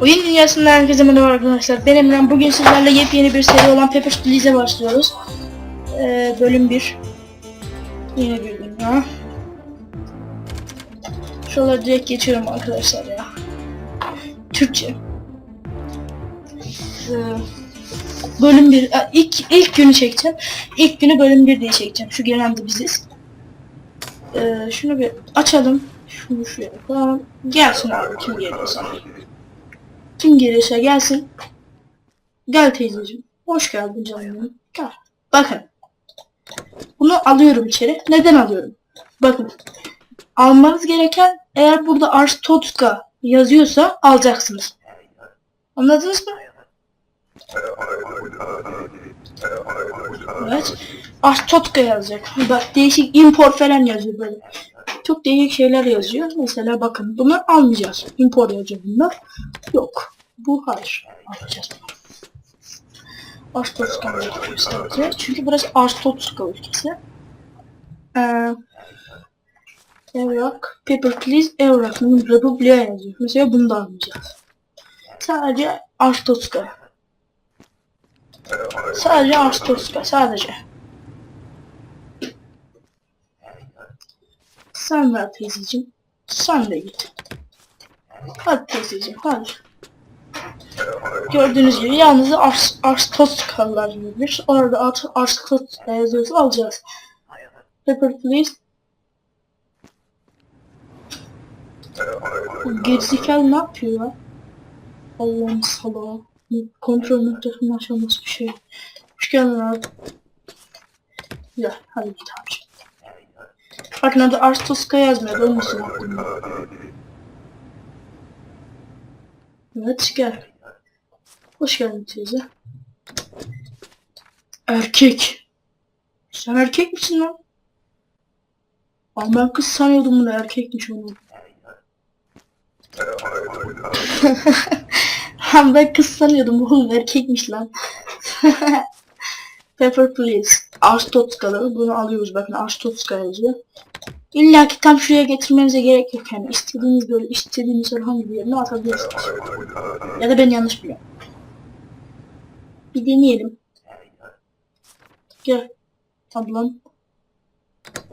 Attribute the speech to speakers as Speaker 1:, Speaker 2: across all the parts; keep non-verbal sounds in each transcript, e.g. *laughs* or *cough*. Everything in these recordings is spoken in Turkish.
Speaker 1: Oyun dünyasından herkese merhaba arkadaşlar. Ben Emren. Bugün sizlerle yepyeni bir seri olan Papers, Please'e başlıyoruz. Ee, bölüm 1. Yine bir dünya. Şuraları direkt geçiyorum arkadaşlar ya. Türkçe. Ee, bölüm 1. ilk ilk günü çekeceğim. İlk günü bölüm 1 diye çekeceğim. Şu gelen de biziz. Ee, şunu bir açalım. Şunu şuraya koyalım. Gelsin abi kim geliyorsa. Kim gelirse gelsin. Gel teyzeciğim. Hoş geldin canım. Gel. Bakın. Bunu alıyorum içeri. Neden alıyorum? Bakın. Almanız gereken eğer burada Arstotzka yazıyorsa alacaksınız. Anladınız mı? Evet. Arstotzka yazacak. Bak değişik import falan yazıyor böyle. Çok değişik şeyler yazıyor. Mesela bakın bunu almayacağız. Import yazıyor bunlar. Yok. Bu hayır. Alacağız bunu. Sadece. Çünkü burası Arstotzka ülkesi. Ee, Evrak, Paper Please, Evrak, Republia yazıyor. Mesela bunu da almayacağız. Sadece Arstotzka. Sadece Arstotzka, sadece. Sen ver teyzeciğim. Sen de git. Hadi teyzeciğim, hadi. Gördüğünüz gibi yalnız Ars, Arstotzkalar yazmış. Orada Ars, Arstotzka yazıyorsa alacağız. Pepper please. Gerizekalı ne yapıyor ya? Allah'ım salağı. Kontrol noktasının aşaması bir şey. Hoş geldin abi. Ya hadi git abi. Bakın adı Arstotzka yazmıyor. Olmasın aklımda. Evet gel. Hoş geldin teyze. Erkek. Sen erkek misin lan? Ama ben kız sanıyordum bunu erkekmiş onu. *laughs* Ben kız sanıyordum oğlum erkekmiş lan. *laughs* Pepper please. Arstotzka'lı bunu alıyoruz bakın Arstotzka yazıyor. İlla ki tam şuraya getirmenize gerek yok yani istediğiniz böyle istediğiniz herhangi bir yerine atabilirsiniz. Ya da ben yanlış biliyorum. Bir deneyelim. Gel. Ablam.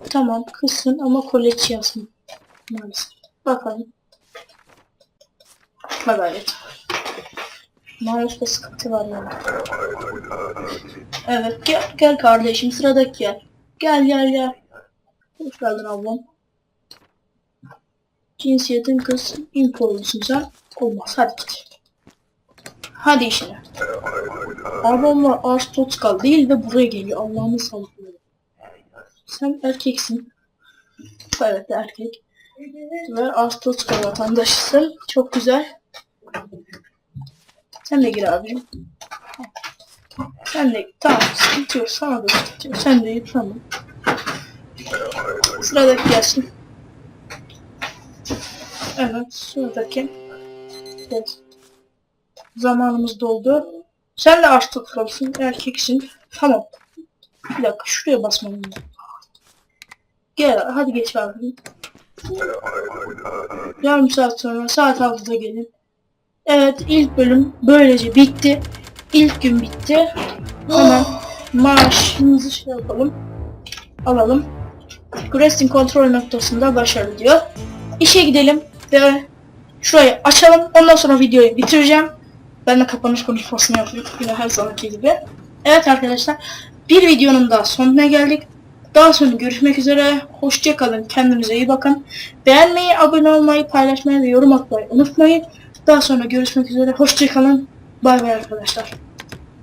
Speaker 1: Tamam kızsın ama koleç yazsın. Maalesef. Bakalım. Gayret. Mouse'da sıkıntı var yani. Evet gel gel kardeşim sıradaki gel. Gel gel gel. Hoş geldin ablam. Cinsiyetin kız impolusun sen. Olmaz hadi git. Hadi işine. Ablamlar Arstotzkal değil ve buraya geliyor. Allah'ını sallıyorum. Sen erkeksin. Evet erkek. Ve Arstotzkal vatandaşısın. Çok güzel. Sen de gir abicim. Sen de tamam sıkıntı yok sana da sıkıntı. Sen de gir tamam. Sıradaki gelsin. Evet sıradaki. Evet. Zamanımız doldu. Sen de açtık kalsın. Erkeksin. Tamam. Bir dakika şuraya basmam. Gel hadi geç abi. Yarım saat sonra saat 6'da gelin. Evet ilk bölüm böylece bitti. İlk gün bitti. Hemen *gasps* maaşımızı şey yapalım. Alalım. Resting kontrol noktasında başarılı diyor. İşe gidelim ve şurayı açalım. Ondan sonra videoyu bitireceğim. Ben de kapanış konuşmasını yapıyorum yine her zamanki gibi. Evet arkadaşlar bir videonun daha sonuna geldik. Daha sonra görüşmek üzere. Hoşça kalın. Kendinize iyi bakın. Beğenmeyi, abone olmayı, paylaşmayı ve yorum atmayı unutmayın. Daha sonra görüşmek üzere. Hoşça kalın. Bay bay arkadaşlar.